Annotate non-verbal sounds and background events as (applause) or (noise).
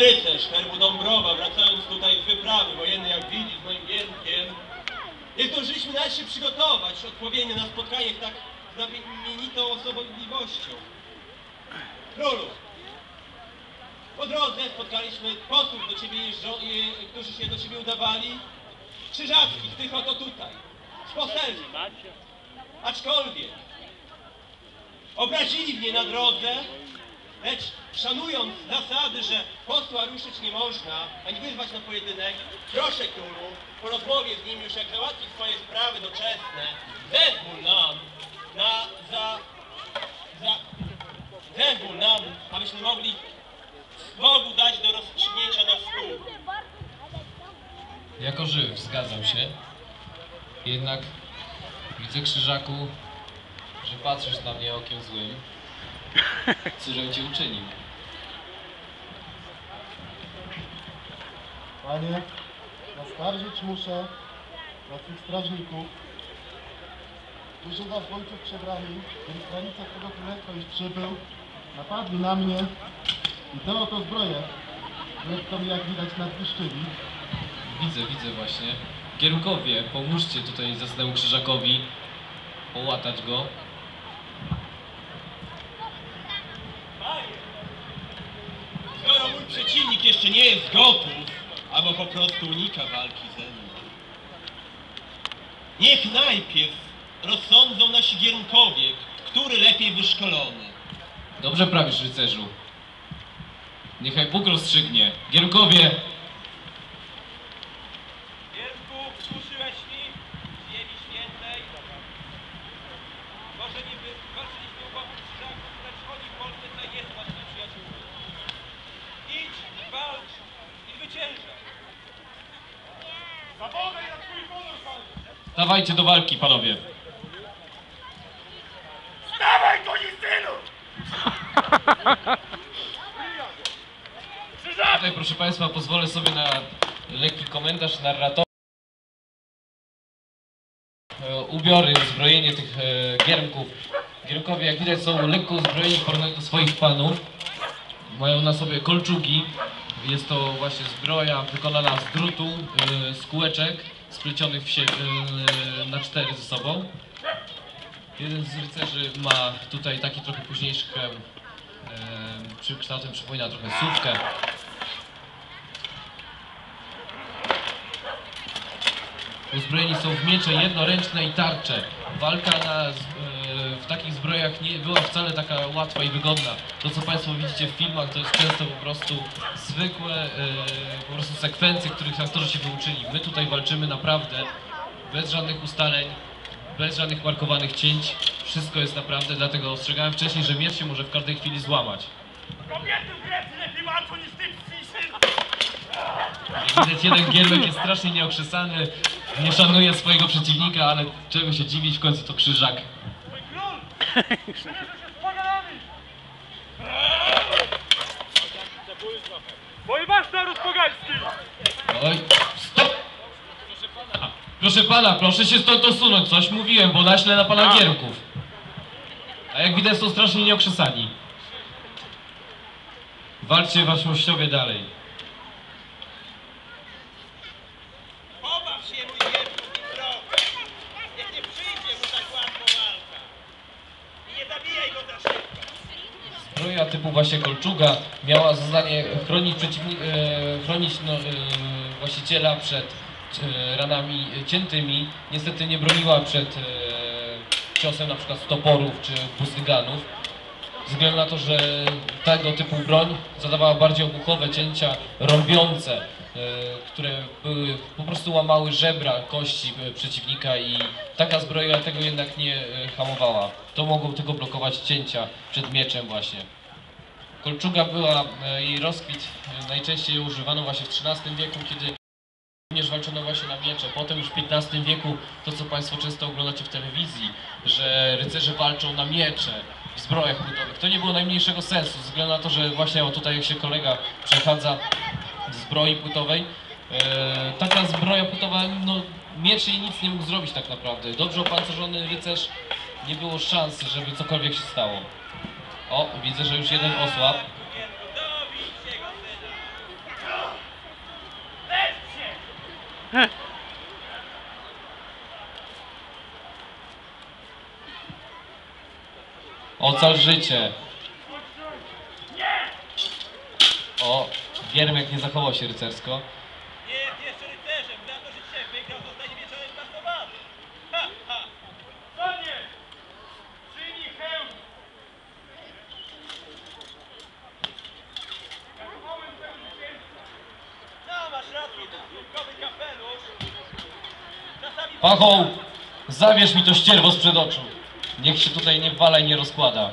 rycerz herbu Dąbrowa, wracając tutaj z wyprawy wojennej, jak widzi, z moim wielkiem, nie zdążyliśmy nawet się przygotować odpowiednio na spotkanie z tak znamienitą osobliwością. Królu, po drodze spotkaliśmy posłów do ciebie którzy się do ciebie udawali, krzyżackich, tych oto tutaj, z poselstwa. Aczkolwiek obrazili mnie na drodze, lecz szanując zasady, że posła ruszyć nie można, ani wyzwać na pojedynek, proszę królu, po rozmowie z nim już jak załatwi swoje sprawy doczesne, zezwól nam na, za, za, zezwól nam, abyśmy mogli Bogu dać do rozstrzygnięcia na stół. Jako żyw, zgadzam się. Jednak widzę krzyżaku, że patrzysz na mnie okiem złym. Cóżem cię uczynił? Panie, zaskarżyć muszę na tych strażników, którzy nas wojciech przebrani, kiedy w granicach tego królestwa już przybył, napadli na mnie i te oto zbroje, mi jak widać nadniszczyli. Widzę, widzę właśnie. Kierunkowie, pomóżcie tutaj zasnemu krzyżakowi połatać go. Panie, skoro mój przeciwnik jeszcze nie jest gotów, albo po prostu unika walki ze mną, niech najpierw rozsądzą nasi gierunkowie, który lepiej wyszkolony. Dobrze prawisz, rycerzu. Niechaj Bóg rozstrzygnie. Gierunkowie, dawajcie do walki, panowie. Dawaj, synu! (laughs) Tutaj, proszę Państwa, pozwolę sobie na lekki komentarz narratora. E, Ubiory, uzbrojenie tych e, giermków. Giermkowie, jak widać, są lekko uzbrojeni w porównaniu do swoich panów. Mają na sobie kolczugi. Jest to właśnie zbroja wykonana z drutu, e, z kółeczek splecionych w e, na cztery ze sobą. Jeden z rycerzy ma tutaj taki trochę późniejszy hełm. Przy kształtem przypomina trochę sówkę. Uzbrojeni są w miecze jednoręczne i tarcze. Walka na, e, w takich zbrojach nie była wcale taka łatwa i wygodna. To co Państwo widzicie w filmach to jest często po prostu zwykłe e, po prostu sekwencje, których aktorzy się wyuczyli. My tutaj walczymy naprawdę bez żadnych ustaleń, bez żadnych markowanych cięć. Wszystko jest naprawdę, dlatego ostrzegałem wcześniej, że miecz się może w każdej chwili złamać. Kobiety w Grecji lepiej walczą niż ty, Widać, jeden giermek jest strasznie nieokrzesany, nie szanuje swojego przeciwnika, ale czego się dziwić, w końcu to krzyżak. Mój król! Przymierzę się z poganami! Mój wasz naród pogański! Oj, stop! A, Proszę pana, proszę się stąd usunąć, coś mówiłem, bo naślę na pana giermków. A jak widać, są strasznie nieokrzesani. Walczcie waszmościowie dalej. Pobaw się, mój wielki wrog! Niech nie przyjdzie mu tak łatwo walka! I nie zabijaj go za szybko! Zbroja typu właśnie kolczuga miała za zadanie chronić, przeciwni- e, chronić no, e, właściciela przed e, ranami ciętymi. Niestety nie broniła przed ciosem na przykład toporów czy bustyganów. Ze względu na to, że tego typu broń zadawała bardziej obuchowe cięcia, rąbiące, które były, po prostu łamały żebra kości przeciwnika i taka zbroja tego jednak nie hamowała. To mogło tylko blokować cięcia przed mieczem właśnie. Kolczuga była, e, jej rozkwit e, najczęściej używano właśnie w XIII wieku, kiedy również walczono właśnie na miecze. Potem już w XV wieku, to co Państwo często oglądacie w telewizji, że rycerze walczą na miecze, w zbrojach płytowych. To nie było najmniejszego sensu, ze względu na to, że właśnie tutaj jak się kolega przechadza z zbroi płytowej, e, taka zbroja płytowa, no miecz jej nic nie mógł zrobić tak naprawdę. Dobrze opancerzony rycerz, nie było szans, żeby cokolwiek się stało. O, widzę, że już jeden osłab. Heh. Ocal życie. O, Giermek nie zachował się rycersko. Nie jest rycerzem, za to, że dzisiaj wygrał Pachoł, zabierz mi to ścierwo sprzed oczu. Niech się tutaj nie wala i nie rozkłada.